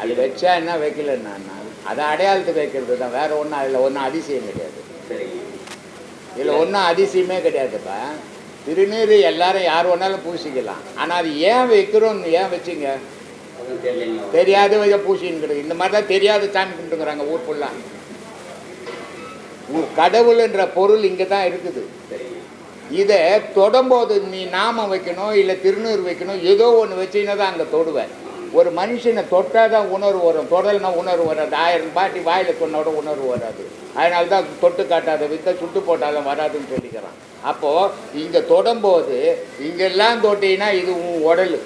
அது வச்சா என்ன வைக்கல நான் அதை அடையாளத்துக்கு வைக்கிறது தான். வேற ஒன்றும் அதில் ஒன்றும் அதிசயம் கிடையாது. இதில் ஒன்றும் அதிசயமே கிடையாதுப்பா. திருநீர் எல்லாரும் யார் வேணாலும் பூசிக்கலாம். ஆனால் அது ஏன் வைக்கிறோம்னு ஏன் வச்சிங்க? தெரியாத பூசின்னு இந்த மாதிரி தான் தெரியாத சாமி கும்பிட்டுங்கிறாங்க ஊர் ஃபுல்லாக கடவுள்ன்ற பொருள் இங்கே தான் இருக்குது இதை தொடும்போது நீ நாமம் வைக்கணும் இல்லை திருநீர் வைக்கணும் ஏதோ ஒன்று வச்சிங்கன்னா தான் அங்கே தொடுவேன். ஒரு மனுஷனை தொட்டால் தான் உணர்வு வரும். தொடல்னா உணர்வு வராது. ஆயிரம் பாட்டி வாயில் சொன்னோட உணர்வு வராது. அதனால தான் தொட்டு காட்டாத வித்த சுட்டு போட்டாலும் வராதுன்னு சொல்லிக்கிறான். அப்போது இங்கே தொடும்போது இங்கெல்லாம் தொட்டினா இது உன் உடல்.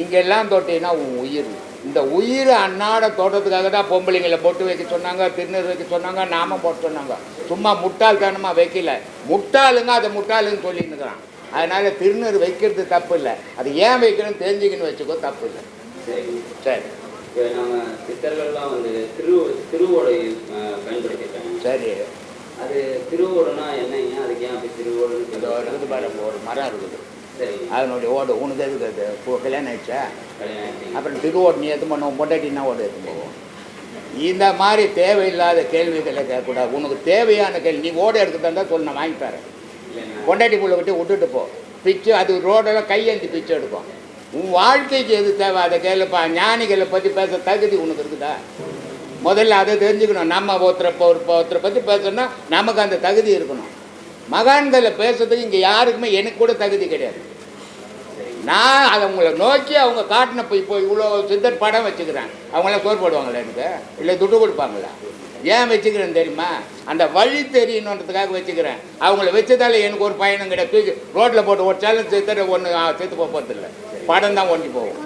இங்கெல்லாம் தொட்டினா உன் உயிர். இந்த உயிர் அன்னாட தோட்டத்துக்காக தான் பொம்பளைங்களை பொட்டு வைக்க சொன்னாங்க திருநீர் வைக்க சொன்னாங்க நாமம் போட்டு சொன்னாங்க. சும்மா முட்டாள்தனமாக வைக்கல. முட்டாளுங்க அதை முட்டாளுன்னு சொல்லின்னுக்கிறான். அதனால் திருநீர் வைக்கிறது தப்பு இல்லை. அது ஏன் வைக்கணும்னு தெரிஞ்சுக்கின்னு வச்சுக்கோ தப்பு இல்லை. சரி. இப்போ நம்ம சித்தர்கள்லாம் வந்து திரு திருவோடை அஹ், பயன்படுத்தியிருக்காங்க. சரி. அது திருவோடுனா என்னங்க அதுக்கு ஏன் அப்படி ஒரு இருக்குது பாருங்க ஒரு மரம் இருக்குது. சரிங்க அதனுடைய ஓடு உனக்கு எதுக்கு அது இப்போ கல்யாணம் ஆயிடுச்சா. அப்புறம் திருவோடு நீ எது பண்ணுவோம் பொண்டாட்டினா ஓடு எடுத்து போவோம் இந்த மாதிரி தேவையில்லாத கேள்விகளை கேட்கக்கூடாது. உனக்கு தேவையான கேள்வி நீ ஓடு இருந்தால் சொல்லு நான் வாங்கி தரேன் பொண்டாட்டி புள்ள விட்டு விட்டுட்டு போ. பிச்சு அது ரோடெல்லாம் கையேந்தி பிச்சு எடுக்கும். உன் வாழ்க்கைக்கு எது தேவை அதை கேளுப்பா. ஞானிகளை பற்றி பேச தகுதி உனக்கு இருக்குதா? முதல்ல அதை தெரிஞ்சுக்கணும். நம்ம ஒருத்தரை இப்போ ஒரு ஒருத்தரை பற்றி பேசணும்னா நமக்கு அந்த தகுதி இருக்கணும். மகான்களை பேசுறதுக்கு இங்கே யாருக்குமே எனக்கு கூட தகுதி கிடையாது. நான் அதை உங்களை நோக்கி அவங்க காட்டின போய் இப்போ இவ்வளோ சித்தர் படம் வச்சுக்கிறேன். அவங்களாம் சோறு போடுவாங்களா எனக்கு? இல்லை துட்டு கொடுப்பாங்களா? ஏன் வச்சுக்கிறேன் தெரியுமா? அந்த வழி தெரியணுன்றதுக்காக வச்சுக்கிறேன். அவங்கள வச்சதால எனக்கு ஒரு பயணம் கிடையாது. ரோட்டில் போட்டு ஓடிச்சாலும் சித்தர் ஒன்று செத்து போகிறதில்ல படம் தான் ஒண்டி போகும்.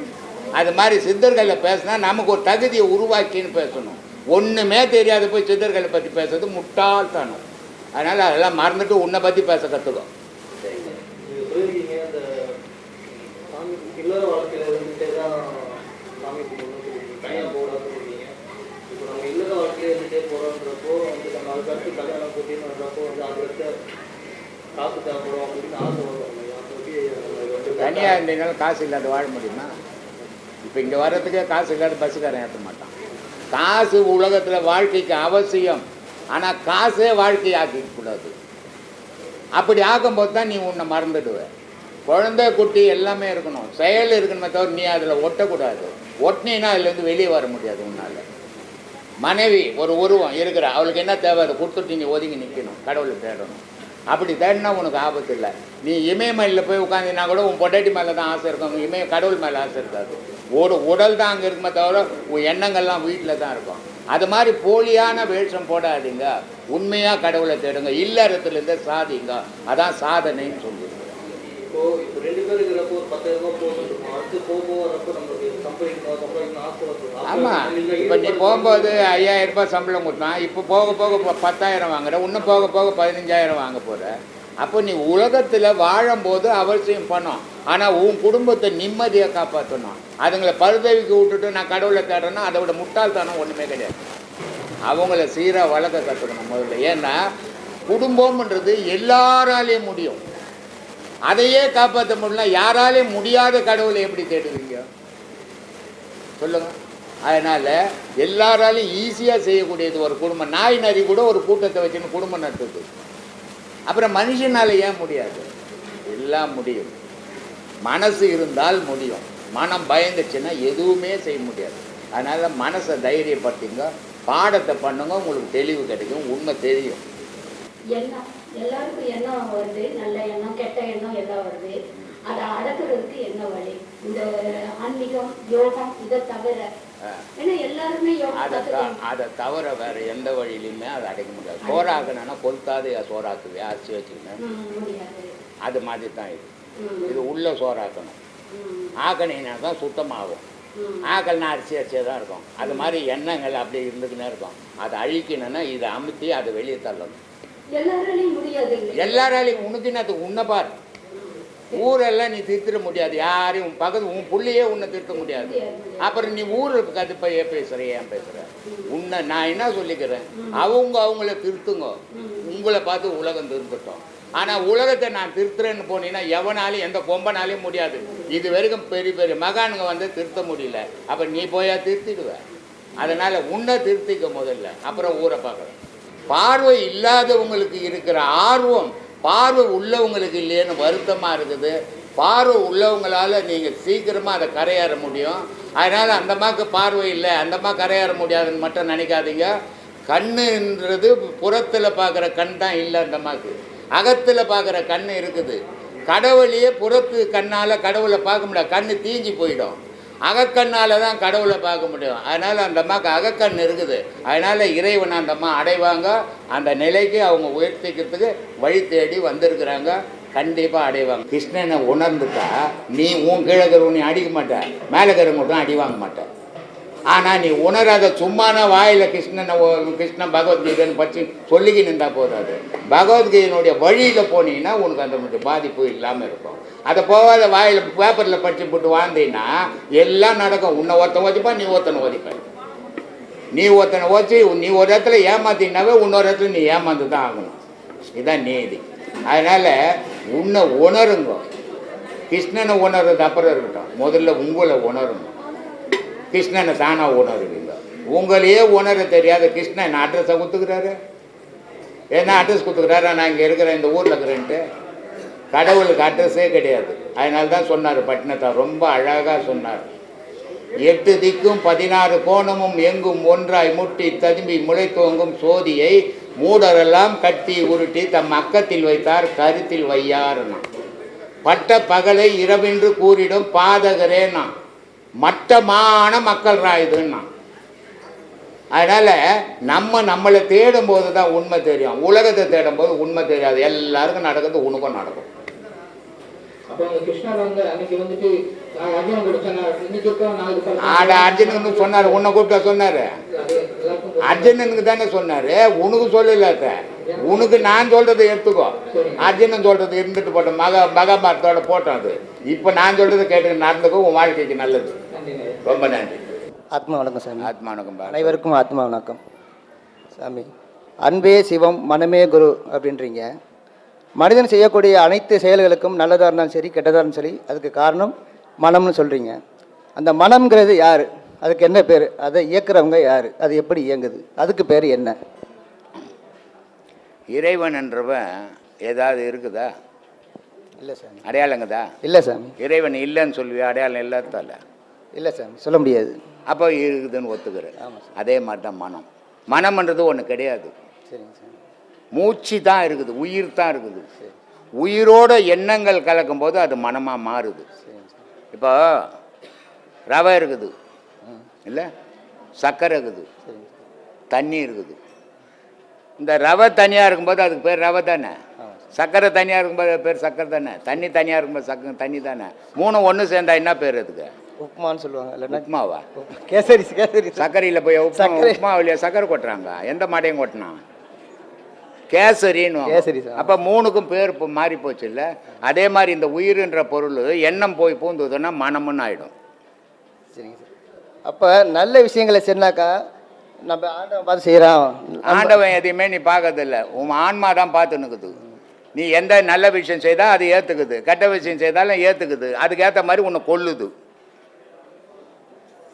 அது மாதிரி சித்தர்களில் பேசினா நமக்கு ஒரு தகுதியை உருவாக்கின்னு பேசணும். ஒன்றுமே தெரியாத போய் சித்தர்களை பற்றி பேசுறது முட்டாள்தனம். அதனால் அதெல்லாம் மறந்துட்டு உன்னை பற்றி பேச கற்றுக்கோ இல்லற வாழ்க்கையில இருந்துட்டே தான் சாமி இப்போ நம்ம இல்லற வாழ்க்கையில இருந்துட்டே போறோன்றப்போ வந்து நம்ம அதுக்கு அடுத்து கல்யாணம் போட்டின்றப்போ வந்து அதுக்கு காசு தேவைப்படும் அப்படின்னு ஆசை வரும் இல்லையா? அப்போ எப்படி நம்ம இது வந்து தனியாக இருந்தீங்கனாலும் காசு இல்லாத வாழ முடியுமா? இப்போ இங்கே வர்றதுக்கே காசு இல்லாத பஸ்ஸுக்காரன் ஏற்ற மாட்டான். காசு உலகத்தில் வாழ்க்கைக்கு அவசியம். ஆனால் காசே வாழ்க்கை ஆக்கிக்கூடாது அப்படி ஆக்கும்போது தான் நீ உன்னை மறந்துடுவ. குழந்தை குட்டி எல்லாமே இருக்கணும். செயல் இருக்கணுமே தவிர நீ அதில் ஒட்டக்கூடாது. ஒட்டினா அதுலேருந்து வெளியே வர முடியாது உன்னால். மனைவி ஒரு உருவம் இருக்கிற அவளுக்கு என்ன தேவை? அதை கொடுத்துட்டு நீ ஒதுங்கி நிற்கணும் கடவுளை தேடணும். அப்படி தேடினா உனக்கு ஆபத்து இல்லை. நீ இமயமலையில் போய் உட்காந்தினா கூட உன் பொட்டாட்டி மேலே தான் ஆசை இருக்கும். இமய கடவுள் மேலே ஆசை இருக்காது. ஒரு உடல் தான் அங்கே இருக்குமே தவிர உன் எண்ணங்கள்லாம் வீட்டில் தான் இருக்கும். அது மாதிரி போலியான வேஷம் போடாதீங்க. உண்மையாக கடவுளை தேடுங்க. இல்லறத்துலேருந்தே சாதிங்க. அதான் சாதனைன்னு சொல்லியிருக்கோம் இப்போ ரெண்டு பேர் இருக்கிறப்போ ஆமாம் இப்போ நீ போகும்போது ஐயாயிரம் ரூபாய் சம்பளம் கொடுத்தான். இப்போ போக போக பத்தாயிரம் வாங்குற. இன்னும் போக போக பதினஞ்சாயிரம் வாங்க போகிற அப்போ நீ உலகத்தில் வாழும்போது அவசியம் பணம். ஆனால் உன் குடும்பத்தை நிம்மதியாக காப்பாற்றணும் அதுங்களை பருதவிக்கு விட்டுட்டு நான் கடவுளை தேடுறேன்னா அதை விட முட்டாள்தனம் ஒன்றுமே கிடையாது. அவங்கள சீராக வளர்க்க கற்றுக்கணும் முதல்ல. ஏன்னா குடும்பம்ன்றது எல்லாராலையும் முடியும். அதையே காப்பாற்ற முடியல யாராலையும் முடியாத கடவுளை எப்படி தேடுவீங்க? சொல்லுங்க. அதனால் எல்லாராலையும் ஈஸியாக செய்யக்கூடியது ஒரு குடும்பம். நாய் நரி கூட ஒரு கூட்டத்தை வச்சுன்னு குடும்பம் நடத்துது. அப்புறம் மனுஷனால ஏன் முடியாது? எல்லாம் முடியும். மனசு இருந்தால் முடியும். மனம் பயந்துச்சுன்னா எதுவுமே செய்ய முடியாது. அதனால் மனசை தைரியப்படுத்திங்க பாடத்தை பண்ணுங்க உங்களுக்கு தெளிவு கிடைக்கும் உண்மை தெரியும். எண்ணம் எல்லாருக்கும் எண்ணம் வருது நல்ல எண்ணம் கெட்ட எண்ணம் எல்லாம் வருது. அதை அடக்குறதுக்கு என்ன வழி? இந்த ஆன்மீகம் யோகம் இதை தவிர. ஏன்னா எல்லாருமே அதை தவிர வேறு எந்த வழியிலையுமே அதை அடைக்க முடியாது. சோறாக்கணும்னா கொளுத்தாது சோறாக்குவே அரிசி வச்சுக்கணும். அது மாதிரி தான் இது. இது உள்ள சோறாக்கணும். ஆக்கணினா தான் சுத்தமாகும். ஆக்கல்னா அரிசி அரிசியாக தான் இருக்கும். அது மாதிரி எண்ணங்கள் அப்படி இருந்துக்கினே இருக்கும். அதை அழிக்கணும்னா இதை அமுத்தி அதை வெளியே தள்ளணும். எல்லாராலையும் உனக்குன்னு அது உன்னை பார். ஊரெல்லாம் நீ திருத்திட முடியாது. யாரையும் உன் பக்கத்து உன் புள்ளையே உன்னை திருத்த முடியாது. அப்புறம் நீ ஊருக்கு கதுப்ப ஏன் பேசுகிற ஏன் பேசுகிற உன்னை நான் என்ன சொல்லிக்கிறேன்? அவங்க அவங்கள திருத்துங்க. உங்களை பார்த்து உலகம் திருத்தட்டும் ஆனால் உலகத்தை நான் திருத்துறேன்னு போனீங்கன்னா எவனாலையும் எந்த கொம்பனாலையும் முடியாது. இது வரைக்கும் பெரிய பெரிய மகானுங்க வந்து திருத்த முடியல. அப்போ நீ போயா திருத்திடுவ. அதனால் உன்னை திருத்திக்க முதல்ல. அப்புறம் ஊரை பார்க்கலாம் பார்வை இல்லாதவங்களுக்கு இருக்கிற ஆர்வம் பார்வை உள்ளவங்களுக்கு இல்லையேன்னு வருத்தமாக இருக்குது. பார்வை உள்ளவங்களால் நீங்கள் சீக்கிரமாக அதை கரையேற முடியும். அதனால் அந்தமாக்கு பார்வை இல்லை அந்தமா கரையேற முடியாதுன்னு மட்டும் நினைக்காதீங்க. கண்ணுன்றது புறத்தில் பார்க்குற கண் தான் இல்லை அந்தமாக்கு அகத்தில் பார்க்குற கண் இருக்குது. கடவுளையே புறத்து கண்ணால் கடவுளை பார்க்க முடியாது. கண் தீஞ்சு போயிடும். அகக்கண்ணால் தான் கடவுளை பார்க்க முடியும். அதனால் அந்த அம்மாவுக்கு அகக்கண் இருக்குது. அதனால் இறைவன் அந்த அம்மா அடைவாங்க. அந்த நிலைக்கு அவங்க உயர்த்திக்கிறதுக்கு வழி தேடி வந்திருக்கிறாங்க. கண்டிப்பாக அடைவாங்க. கிருஷ்ணனை உணர்ந்துட்டா நீ உன் கீழே இருக்கிறவனை அடிக்க மாட்டேன் மேலே இருக்கிறவங்க மட்டும் அடி வாங்க மாட்டேன் ஆனால் நீ உணராத சும்மான வாயில் கிருஷ்ணனை ஓ- கிருஷ்ணன் பகவத்கீதைன்னு பற்றி சொல்லிக்கி நின்றா போதாது. பகவத்கீதையினுடைய வழியில் போனீங்கன்னா உனக்கு அந்த மட்டும் பாதிப்பு இல்லாமல் இருக்கும். அதை போகாத வாயில் பேப்பரில் படிச்சு போட்டு வாழ்ந்தீங்கன்னா எல்லாம் நடக்கும். உன்னை ஒருத்தன் ஓதிப்பான் நீ ஒருத்தனை ஓதிப்பேன் நீ ஒருத்தனை ஓச்சி நீ ஒரு இடத்துல ஏமாத்தினாவே இன்னொரு இடத்துல நீ ஏமாந்து தான் ஆகணும். இதுதான் நீதி. அதனால் உன்னை உணருங்க. கிருஷ்ணனை உணர்றது அப்புறம் இருக்கட்டும். முதல்ல உங்களை உணருங்க கிருஷ்ணனை தானாக உணர்வீங்க. உங்களையே உணர தெரியாத கிருஷ்ணன் அட்ரஸை கொடுத்துக்கிறாரு? என்ன அட்ரஸ் கொடுத்துக்கிறாரு? நான் இங்கே இருக்கிறேன் இந்த ஊரில் இருக்கிறேன்ட்டு. கடவுளுக்கு அட்ரஸே கிடையாது. அதனால தான் சொன்னார் பட்டினத்தார். ரொம்ப அழகாக சொன்னார். எட்டு திக்கும் பதினாறு கோணமும் எங்கும் ஒன்றாய் முட்டி ததும்பி முளைத்துவங்கும் சோதியை மூடரெல்லாம் கட்டி உருட்டி தம் அக்கத்தில் வைத்தார் கருத்தில் வையார்னா பட்ட பகலை இரவென்று கூறிடும் பாதகரேனா மட்டமான மக்கள் இதுன்னா. அதனால் நம்ம நம்மளை தேடும்போது தான் உண்மை தெரியும். உலகத்தை தேடும்போது உண்மை தெரியாது. எல்லாருக்கும் நடக்கிறது உனக்கும் நடக்கும். அர்ஜுனன் ஆட அர்ஜுனுக்கு சொன்னார். உன்னை கூப்பிட்டா சொன்னார். அர்ஜுனனுக்கு தானே சொன்னார். உனக்கு சொல்லல. உனக்கு நான் சொல்றதை எடுத்துக்கோ அர்ஜுனன் சொல்றது இருந்துட்டு போட்டோம் மகா மகாபாரத்தோட போட்டோம் அது. இப்போ நான் சொல்றதை கேட்டு நடந்துக்கோ உன் வாழ்க்கைக்கு நல்லது. ரொம்ப நன்றி. ஆத்மா வணக்கம் சாமி. ஆத்மானுக்கும் பா அனைவருக்கும் ஆத்மா வணக்கம். சாமி அன்பே சிவம் மனமே குரு அப்படின்றீங்க. மனிதன் செய்யக்கூடிய அனைத்து செயல்களுக்கும் நல்லதாக இருந்தாலும் சரி கெட்டதாக இருந்தாலும் சரி அதுக்கு காரணம் மனம்னு சொல்கிறீங்க அந்த மனம்ங்கிறது யார்? அதுக்கு என்ன பேர்? அதை இயக்குறவங்க யார்? அது எப்படி இயங்குது? அதுக்கு பேர் என்ன? இறைவன் என்றவன் ஏதாவது இருக்குதா? இல்லை சாமி. அடையாளங்குதா? இல்லை சாமி. இறைவன் இல்லைன்னு சொல்லுவியா? அடையாளம் இல்லாதால இல்லை சாமி. சொல்ல முடியாது. அப்போ இருக்குதுன்னு ஒத்துக்கிறேன். அதே மாதிரி தான் மனம். மனம்ன்றது ஒன்று கிடையாது. சரிங்க சார் மூச்சு தான் இருக்குது உயிர் தான் இருக்குது. உயிரோட எண்ணங்கள் கலக்கும்போது அது மனமாக மாறுது. இப்போ ரவை இருக்குது. இல்லை? சர்க்கரை இருக்குது. தண்ணி இருக்குது. இந்த ரவை தனியாக இருக்கும்போது அதுக்கு பேர் ரவை தானே? ஆமாம் சர்க்கரை தனியாக இருக்கும்போது பேர் சர்க்கரை தானே? தண்ணி தனியாக இருக்கும்போது சக்கரை தண்ணி தானே? மூணு ஒன்று சேர்ந்தா என்ன பேர் அதுக்கு? உப்புமான்னு சொல்லுவாங்க இல்லைன்னா? உப்புமாவா? கேசரி கேசரி. சார் சர்க்கரையில் போய் உப்புமா சர்க்கரை. உப்புமா வழியா சர்க்கரை கொட்டுறாங்க. எந்த மாடையும் கொட்டினான் கேசரின்னு கேசரி சார். அப்போ மூணுக்கும் பேர் இப்போ மாறி போச்சு இல்லை அதே மாதிரி இந்த உயிருன்ற பொருள் எண்ணம் போய் பூந்துதுன்னா மனமுன்னு ஆயிடும். சரிங்க சார். அப்போ நல்ல விஷயங்களை சொன்னாக்கா நம்ம ஆண்டவன் பார்த்து செய்கிறோம் ஆண்டவன் எதையுமே நீ பார்க்கறதில்ல. உன் ஆன்மா தான் பார்த்து நிற்குது நீ எந்த நல்ல விஷயம் செய்தால் அது ஏற்றுக்குது கெட்ட விஷயம் செய்தாலும் ஏற்றுக்குது அதுக்கேற்ற மாதிரி உன்னை கொல்லுது.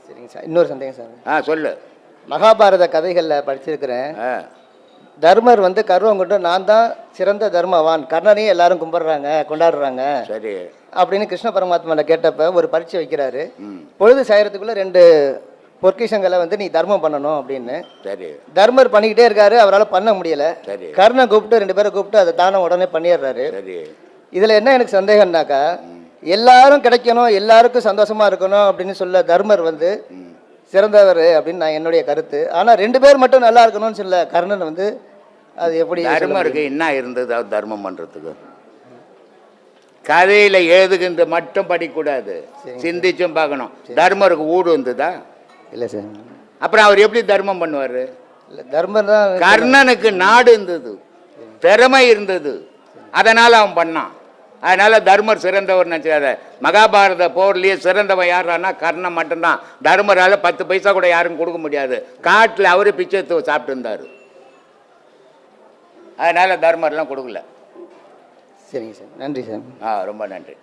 சரிங்க சார். இன்னொரு சந்தேகம் சார். ஆ சொல்லு. மகாபாரத கதைகளில் படிச்சிருக்கிறேன். தர்மர் வந்து கர்வம் கொண்டு நான் தான் சிறந்த தர்மவான். கர்ணனையும் எல்லாரும் கும்பிடுறாங்க கொண்டாடுறாங்க. சரி. அப்படின்னு கிருஷ்ண பரமாத்மாவில் கேட்டப்ப ஒரு பரீட்சை வைக்கிறாரு. பொழுது சாயறதுக்குள்ள ரெண்டு பொற்கிஷங்களை வந்து நீ தர்மம் பண்ணணும் அப்படின்னு. சரி. தர்மர் பண்ணிக்கிட்டே இருக்காரு அவரால் பண்ண முடியல. சரி. கர்ணன் கூப்பிட்டு ரெண்டு பேரை கூப்பிட்டு அதை தானம் உடனே பண்ணிடுறாரு. சரி. இதில் என்ன எனக்கு சந்தேகம்னாக்கா எல்லாரும் கிடைக்கணும் எல்லாருக்கும் சந்தோஷமா இருக்கணும் அப்படின்னு சொல்ல தர்மர் வந்து சிறந்தவர் அப்படின்னு நான் என்னுடைய கருத்து. ஆனால் ரெண்டு பேர் மட்டும் நல்லா இருக்கணும்னு சொல்ல கர்ணன் வந்து அது எப்படி தர்மருக்கு என்ன இருந்தது தர்மம் பண்ணுறதுக்கு கதையில் எழுதுகின்ற மட்டும் படிக்கக்கூடாது. சிந்திச்சும் பார்க்கணும். தர்மருக்கு ஊடு வந்ததா? இல்லை சார். அப்புறம் அவர் எப்படி தர்மம் பண்ணுவார்? இல்லை தர்மர் தான் கர்ணனுக்கு நாடு இருந்தது. திறமை இருந்தது. அதனால் அவன் பண்ணான். அதனால தர்மர் சிறந்தவர் நினச்சாத மகாபாரத போர்லேயே சிறந்தவன் யாரானா கர்ணன் மட்டும்தான். தர்மரால் பத்து பைசா கூட யாரும் கொடுக்க முடியாது. காட்டில் அவரு பிச்சை சாப்பிட்டு இருந்தார் அதனால தர்மர்லாம் கொடுக்கல. சரிங்க சார். நன்றி சார். ஆ ரொம்ப நன்றி.